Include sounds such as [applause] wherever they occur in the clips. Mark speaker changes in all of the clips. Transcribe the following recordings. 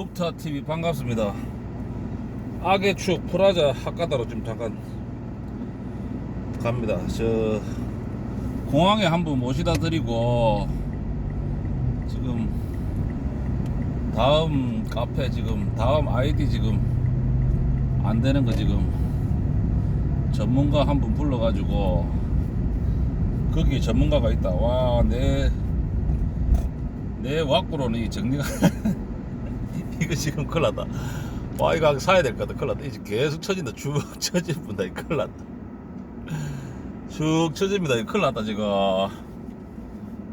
Speaker 1: 굽타 TV 반갑습니다. 악의 축 프라자 학가다로 지금 잠깐 갑니다. 저 공항에 한 분 모시다 드리고 지금 다음 카페 지금 다음 아이디 지금 안 되는 거 지금 전문가 한 분 불러가지고 거기 전문가가 있다. 와, 내, 내 왁구로는 이 정리가, [laughs] 이거 지금 큰일 났다. 와, 이거 사야 될 것 같다. 큰일 났다. 이제 계속 쳐진다. 쭉 [laughs] 쳐집니다. 큰일 났다. 쭉 쳐집니다. 큰일 났다, 지금.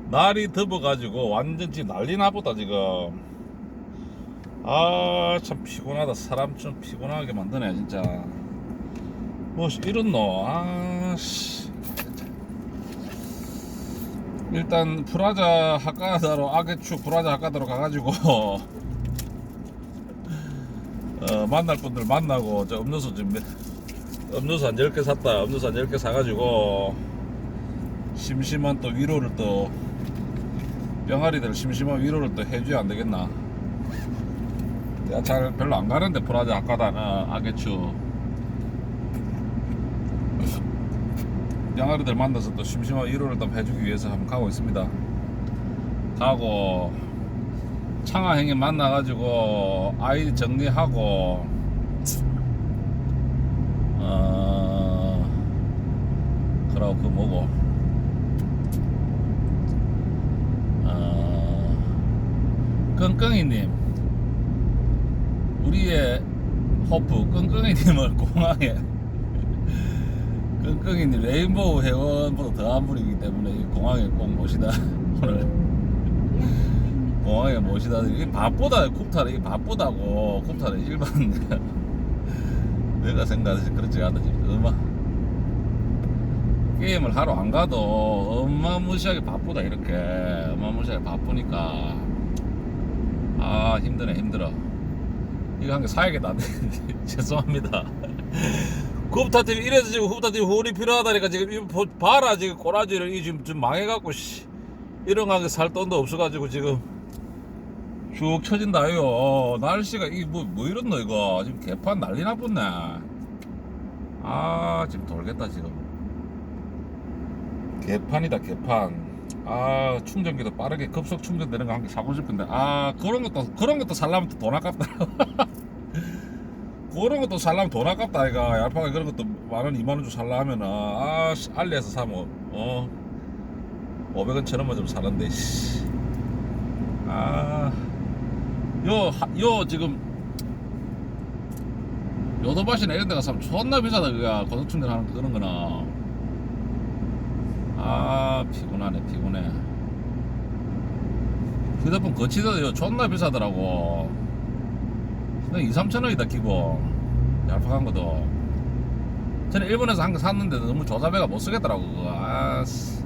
Speaker 1: 날이 덮어가지고 완전 지금 난리 나 보다, 지금. 아, 참 피곤하다. 사람 좀 피곤하게 만드네, 진짜. 뭐, 이런 너. 아, 씨. 일단 프라자 학가다로 아게축 프라자 학가다로 가가지고 [laughs] 어, 만날 분들 만나고 저 음료수 좀 몇- 음료수 한 10개 샀다. 음료수 한 10개 사가지고 심심한 또 위로를 또 병아리들 심심한 위로를 또 해줘야 안 되겠나? 내가 잘 별로 안 가는데 프라자 학가다는 아게축 병아리들 만나서 또 심심한 위로를 또 해주기 위해서 한번 가고 있습니다. 가고 창하 형님 만나가지고 아이 정리하고 어 그러고 그 뭐고 어 끙끙이님 우리의 호프 끙끙이님을 공항에 [laughs] 끙끙이님 레인보우 회원보다 더한 분이기 때문에 이 공항에 꼭 모시다. [laughs] 오늘 공항에 모시다 이게 밥보다 쿱타는 이게 밥보다고 쿱타는 일반 내가 생각해서 그렇지 않다 지금 엄마. 게임을 하러 안 가도 어마무시하게 바쁘다 이렇게. 어마무시하게 바쁘니까. 아 힘드네 힘들어. 이거 한 개 사야겠다. [laughs] 죄송합니다. [laughs] 후부타 TV 이래서 지금 후부타 TV 후원이 필요하다니까 지금 이거 보- 봐라 지금 꼬라지를 이 지금 좀 망해갖고 씨. 이런 거살 돈도 없어가지고 지금 쭉 쳐진다요. 날씨가 이게 뭐, 뭐 이렇노 이거? 지금 개판 난리 나쁘네. 아 지금 돌겠다 지금. 개판이다 개판. 아 충전기도 빠르게 급속 충전되는 거 한 개 사고 싶은데. 아 그런 것도 그런 것도 살려면 또 돈 아깝다. [laughs] 그런 것도 살려면 돈 아깝다 아이가. 얄파가 그런 것도 만원 이만원 주 살라 하면은. 아 씨, 알리에서 사면 어? 500원 천원만 좀 사는데 씨. 아, 요, 하- 요, 지금, 요도바시나 이런 데 가서 사면 존나 비싸다, 그거. 고속충전 하는 거 그런 거나. 아, 피곤하네, 피곤해. 휴대폰 거치도 요 존나 비싸더라고. 그냥 2, 3천 원이다, 기본. 얄팍한 것도. 저는 일본에서 한 거 샀는데 너무 조사배가 못 쓰겠더라고. 아, 씨.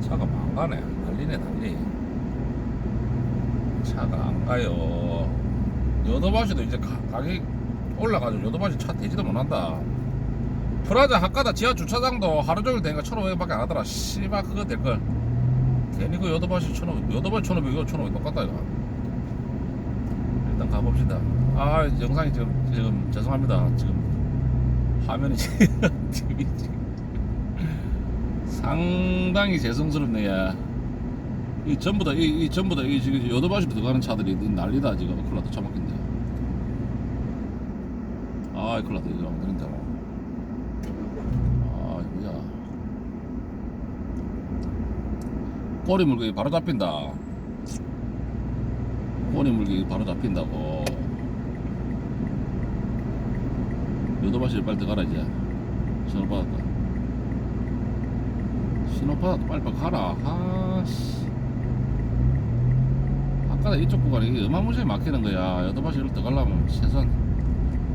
Speaker 1: 차가 망가네. 난리네, 난리. 차가 안 가요. 여도바시도 이제 가, 가격이 올라가지고 여도바시 차 대지도 못한다. 프라자 학가다 지하 주차장도 하루 종일 되니까 1,500원밖에 안 하더라. 씨발 그거 될걸. 괜히 그 여도바시 1,500, 여도바시 1,500, 이거 1,500 똑같다 이거. 일단 가봅시다. 아 영상이 지금 지금 죄송합니다. 지금 화면이 [laughs] 지금 지금 상당히 죄송스럽네요. 이 전부 다, 이, 이 전부 다, 이 지금 여도바시로 들어가는 차들이 난리다, 지금. 큰일 났다, 처먹긴데. 아, 큰일 났다, 이거 안 되는데. 아, 뭐야. 꼬리 물기 바로 잡힌다. 꼬리 물기 바로 잡힌다고. 여도바시를 빨리 들어가라, 이제. 신호 받았다. 신호 받았다, 빨리 빨리 가라. 아, 씨. 아까 이쪽 구간이 이게 어마무시하게 막히는 거야. 여도바시를 더 가려면 최소한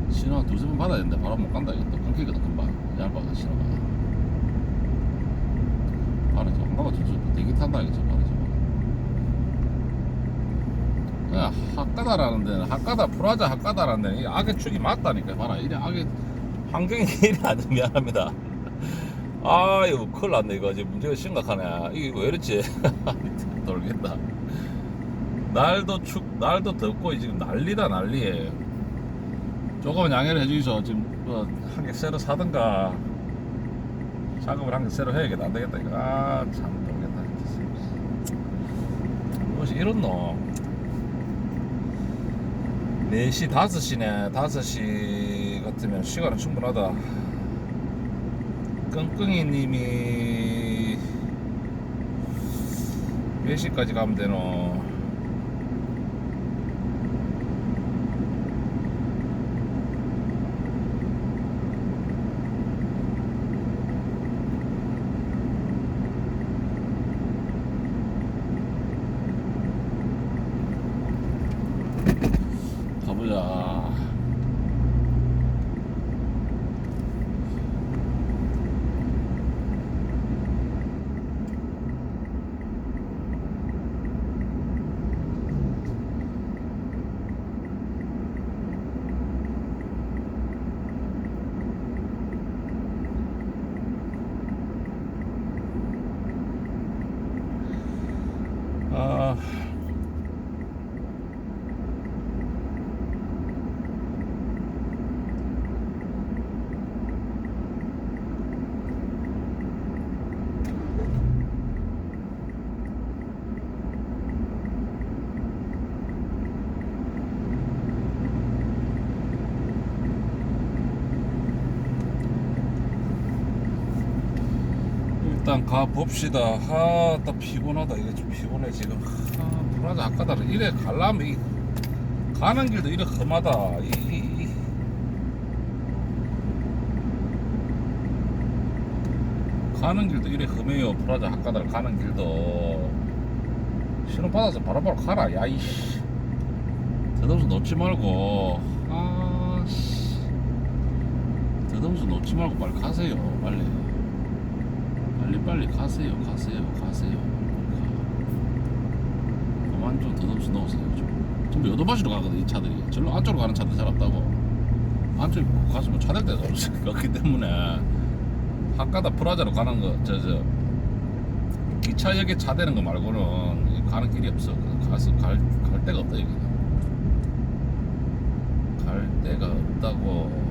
Speaker 1: 신호 한 두세 번 받아야 되는데 바로 못 간다. 이거 또 끊기거든, 금방. 얇아, 신호가. 바로 저 엄마가 저쪽 대기 탄다, 이거 저 바로 저. 그냥 학가다라는 데는 학가다, 프라자 학가다라는 데는 이 악의 축이 맞다니까. 봐라. 이래 악의 환경이 [laughs] 이래 아주 미안합니다. 아, 이거 큰일 났네, 이거. 지금 문제가 심각하네. 이게 왜 이렇지? [laughs] 돌겠다. 날도 춥 날도 덥고 지금 난리다 난리예요 조금은 양해를 해주이소 지금 뭐 한 개 새로 사든가. 작업을 한 개 새로 해야겠다. 안 되겠다 이거. 아참 모르겠다. 무엇이 이렇노 4시 5시네. 5시 같으면 시간은 충분하다. 끙끙이 님이 몇 시까지 가면 되노 가보자. 아. 일단 가 봅시다. 아, 딱 피곤하다. 이게 좀 피곤해 지금. 아, 불안해 아까다 이래 갈라면 이 가는 길도 이래 험하다. 이, 이, 이. 가는 길도 이래 험해요. 프라자 학가달 가는 길도 신호 받아서 바로바로 가라. 야 이씨. 대동수 놓지 말고. 아 씨. 대동수 놓지 말고 빨리 가세요. 빨리. 빨리 빨리 가세요 가세요 가세요. 가. 그만 좀 더듬시 넣으세요 좀 전부 여도바시로 가거든 이 차들이. 절로 안쪽으로 가는 차들 잘 없다고. 안쪽에 가시면 차댈 데가 없- 없기 때문에. 학가다 프라자로 가는 거 저 저 기차역에 차 대는 거 말고는 이 가는 길이 없어. 그 가서 갈, 갈 데가 없다 여기는. 갈 데가 없다고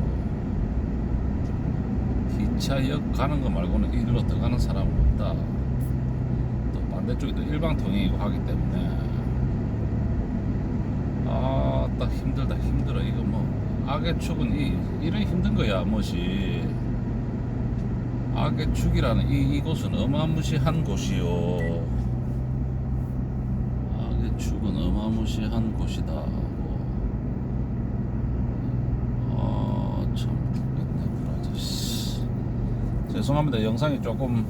Speaker 1: 기차역 가는 거 말고는 이리로 더 가는 사람은 없다. 또 반대쪽이 또 일방 통행이고 하기 때문에 아, 딱 힘들다 힘들어 이거 뭐 악의 축은 이 이런 힘든 거야 뭐시 악의 축이라는 이 이곳은 어마무시한 곳이요. 악의 축은 어마무시한 곳이다. 아, 참 모르겠네, 아저씨. 죄송합니다. 영상이 조금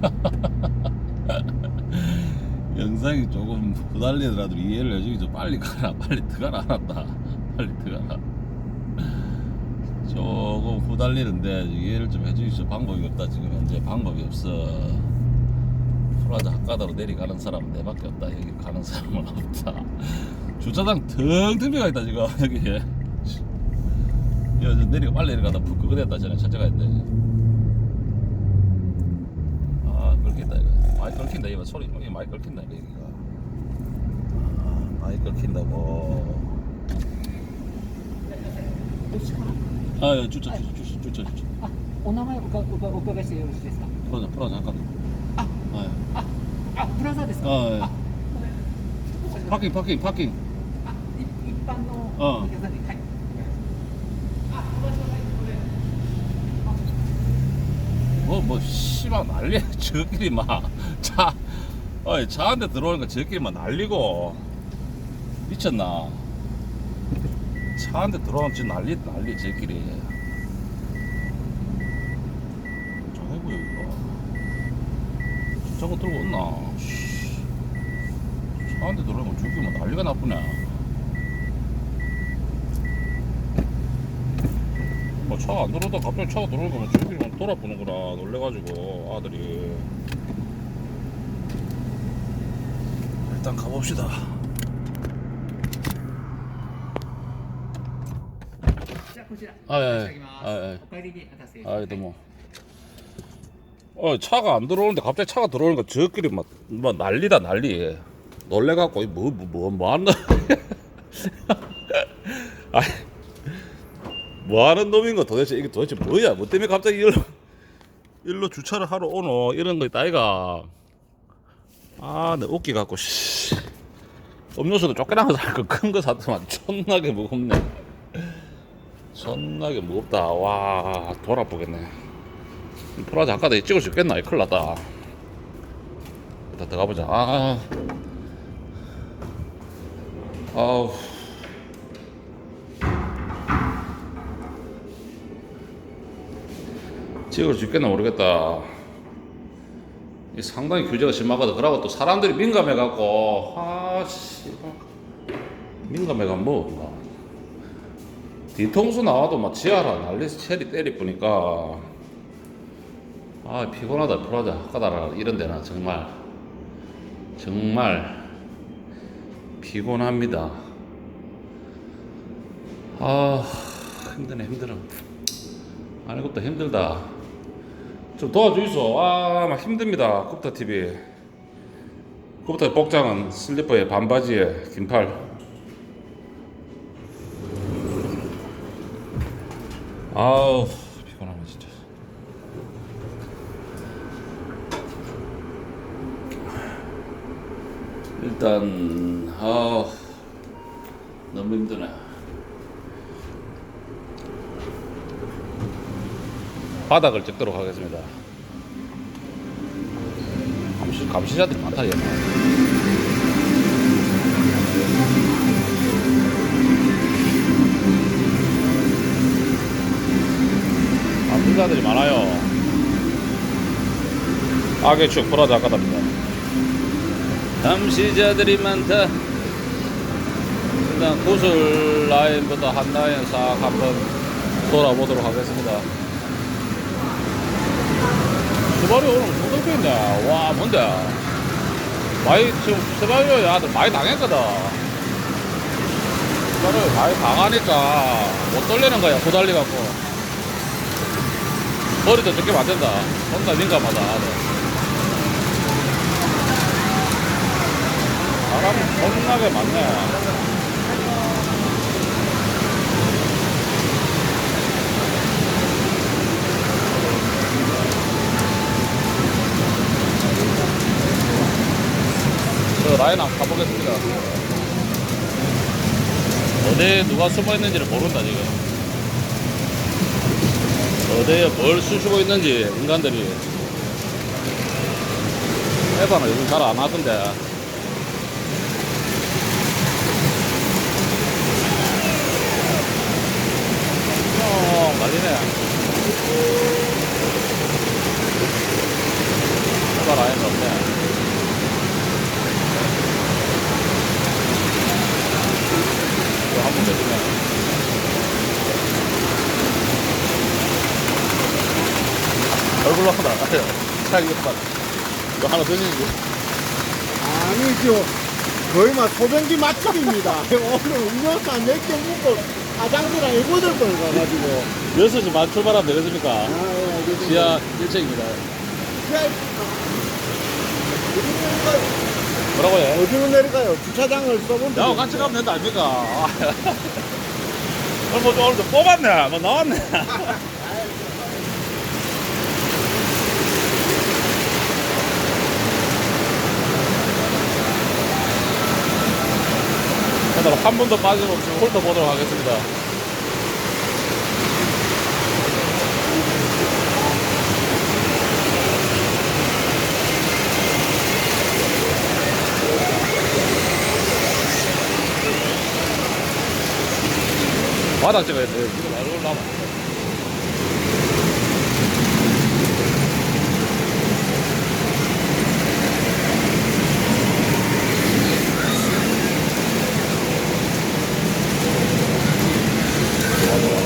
Speaker 1: [laughs] 영상이 조금 후달리더라도 이해를 해주기 빨리 가라. 빨리 들어가라 알았다. 빨리 들어가라. 조금 후달리는데 이해를 좀 해주시죠 방법이 없다. 지금 현재 방법이 없어. 프라자 학가다로 내려가는 사람은 내밖에 없다. 여기 가는 사람은 없다. 주차장 텅텅 비가 있다 지금. [laughs] 여기. 여기 내리가 빨리 내려가다 붓고 그랬다. 전에 첫째 가야 돼 아 긁힌다 이거 많이 긁힌다 이거 소리 이거 많이 긁힌다 이거 여기가 아, 많이 긁힌다고
Speaker 2: どっちかな
Speaker 1: 아 예, 주차 주차 주차 주차 주차
Speaker 2: あお名前おかおかお伺いしてよろしいですか
Speaker 1: 프라자 프라자 잠깐
Speaker 2: 아.
Speaker 1: 아, 예.
Speaker 2: ああプラザですか
Speaker 1: 아, 예.
Speaker 2: あ
Speaker 1: 파킹 파킹 파킹
Speaker 2: あい一般の
Speaker 1: うん
Speaker 2: お客さんで
Speaker 1: 뭐, 뭐, 씨발 난리야. [laughs] 저끼리 막, 차, 어이, 차 한 대 들어오는 거 저끼리 막 날리고. 미쳤나? 차 한 대 들어오면 지금 난리, 난리, 저끼리. 저해고 여기가. 저거 들고 온나? 차 한 대 들어오면 저끼리 막 난리가 나쁘네. 뭐 차가 안 들어오다 갑자기 차가 들어오니까 뭐 저희들이 막 돌아보는구나 놀래가지고 아들이. 일단 가봅시다.
Speaker 2: 예, 아예 아예. 아예.
Speaker 1: 너무 뭐. 어 차가 안 들어오는데 갑자기 차가 들어오니까 저끼리 막, 막 난리다 난리. 놀래갖고 뭐뭐뭐 뭐, 뭐, 뭐, 뭐 한다 [laughs] 아 뭐 하는 놈인 거 도대체 이게 도대체 뭐야? 뭐 때문에 갑자기 일로 [laughs] 일로 주차를 하러 오노? 이런 거 있다 이가. 아 내 웃기 갖고 씨. 음료수도 쫓겨나서 살거 큰 거 샀더만 존나게 무겁네. 존나게 무겁다. 와 돌아보겠네. 프라자 아까 내가 찍을 수 있겠나? 큰일 났다. 일단 들어가보자. 아. 아우 찍을 수 있겠나 모르겠다. 이 상당히 규제가 심하거든. 그러고 또 사람들이 민감해갖고 아 씨 민감해가 뭐 뒤통수 나와도 막 지하라. 난리서 체리 때리 뿌니까. 아 피곤하다. 피곤하다 아까다라. 이런 데나 정말. 정말 피곤합니다. 아 힘드네. 힘들어. 아니 굽다 힘들다 좀 도와주이소. 아 막 힘듭니다. 굽다 TV 굽다 복장은 슬리퍼에 반바지에 긴팔. 아우 피곤하네 진짜. 일단 아 너무 힘드네 바닥을 찍도록 하겠습니다. 감시, 감시자들이 많다 얘 감시자들이 많아요. 악의 축 브라자 아까답니다. 감시자들이 많다. 일단 구슬 라인부터 한 라인 싹 한번 돌아보도록 하겠습니다 스바리 오늘 무섭게 있네. 와 뭔데? 많이 지금 스바리 아들 많이 당했거든. 스바리 많이 당하니까 못 돌리는 거야 고달리갖고. 머리도 적게 만든다. 존나 민감하다 아들. 사람이 겁나게 많네. 라인 한번 가보겠습니다. 어디에 누가 숨어 있는지를 모른다, 지금. 어디에 뭘 쑤시고 있는지, 인간들이. 해봐는 요즘 잘 안 하던데. 어, 말리네. 누가 라인 없네. 이거 한번 내주면. 하다. 차 이거 봐. 이거 하나 던지지.
Speaker 3: 아니죠. 거의 막 소변기 맛집입니다. [laughs] 오늘 음료수 한몇개 먹고 화장실 안 입어들 걸 가가지고.
Speaker 1: 6시 반 출발하면 되겠습니까?
Speaker 3: 아, 예, 알겠습니다.
Speaker 1: 지하 1층입니다.
Speaker 3: 지하, 어디로 내릴까요?
Speaker 1: 뭐라고요?
Speaker 3: 어디로 내릴까요? 주차장을 써본
Speaker 1: 야, 같이 가면 된다, 아닙니까? [laughs] 오늘 뭐, 오늘도 뽑았네. 뭐, 나왔네. [laughs] 일단 한 번도 빠짐없이 훑어보도록 하겠습니다. 바닥 찍어야 돼. 이거 말고 나와.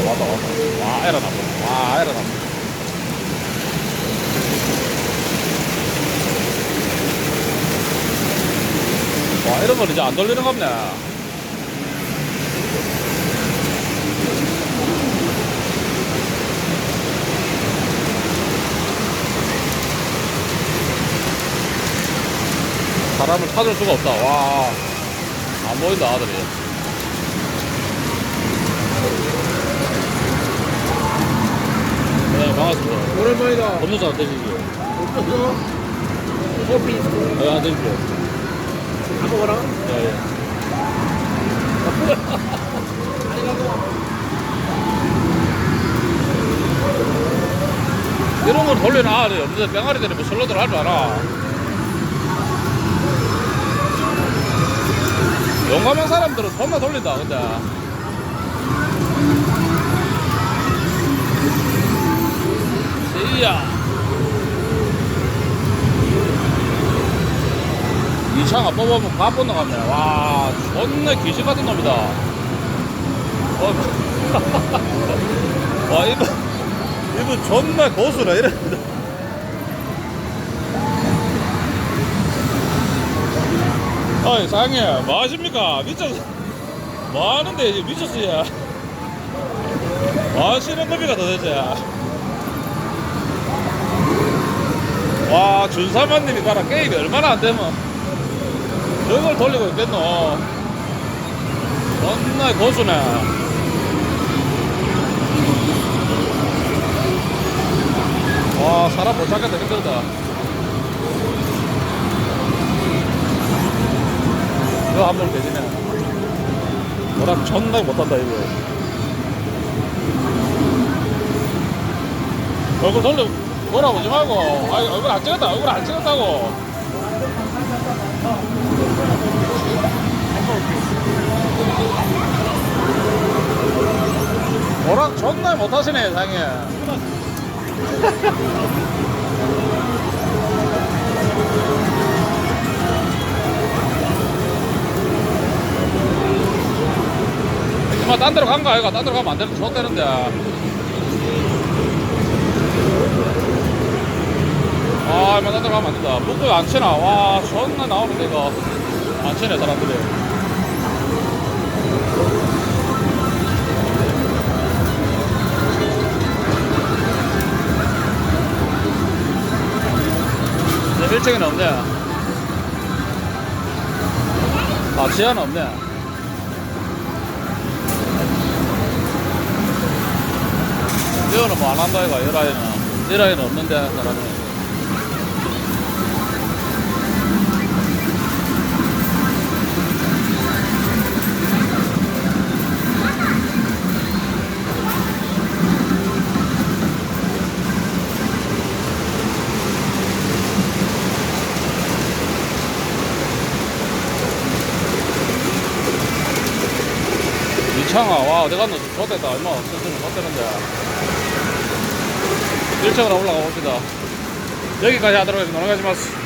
Speaker 1: 왔다, 왔다, 왔다. 와, 에라 나쁘 와, 에라 나쁘 건 이제 안 돌리는 겁네. 사람을 찾을 수가 없다. 와, 안 보인다, 아들이. 네, 반갑습니다.
Speaker 3: 오랜만이다.
Speaker 1: 건너서 안 되시죠?
Speaker 3: 어떠세요?
Speaker 2: 커피
Speaker 1: 네, 안 되시죠?
Speaker 2: 다 먹어라.
Speaker 1: 네, 예. 이런 걸 돌려놔. 없는데 병아리들이 뭐할줄 알아. 용감한 사람들은 존나 돌린다, 근데. 이야. 이창아 뽑아보면 가쁜 놈 같네. 와, 존나 귀신 같은 놈이다. 어, [laughs] 와, 이거, 이거 존나 고수라, 이랬는데. 어이, 사장님, 뭐 하십니까? 미쳤어. 뭐 하는데, 이제 미쳤어요. 뭐 하시는 겁니까, 도대체? 와, 준사만님이 가라. 게임이 얼마나 안 되면. 저걸 돌리고 있겠노. 존나 고수네. 와, 사람 못 찾겠다. 힘들다. 이거 한번 되지네. 뭐라 존나 못한다, 이거. 얼굴 돌려, 뭐라고 지 말고. 아 얼굴 안 찍었다. 얼굴 안 찍었다고. 뭐라 존나 못하시네, 상이. 이마 딴 데로 간거 아이가? 딴 데로 가면 안 되는데, 좋대는데. 아, 이마 딴 데로 가면 안 된다. 북도 안 치나? 와, 존나 나오는데, 이거. 안 치네, 사람들이. 내 밀증은 없네. 아, 지하는 없네. 이거는 뭐 안 한다, 이거, 이 라인은. 이 라인은 없는데, 사람이. 창아, 와, 어디 갔노? 좋됐다. 얼마 없었으면 좋대는데. 1층으로 올라가 봅시다. 여기까지 하도록 하겠습니다. 오늘 가지마스.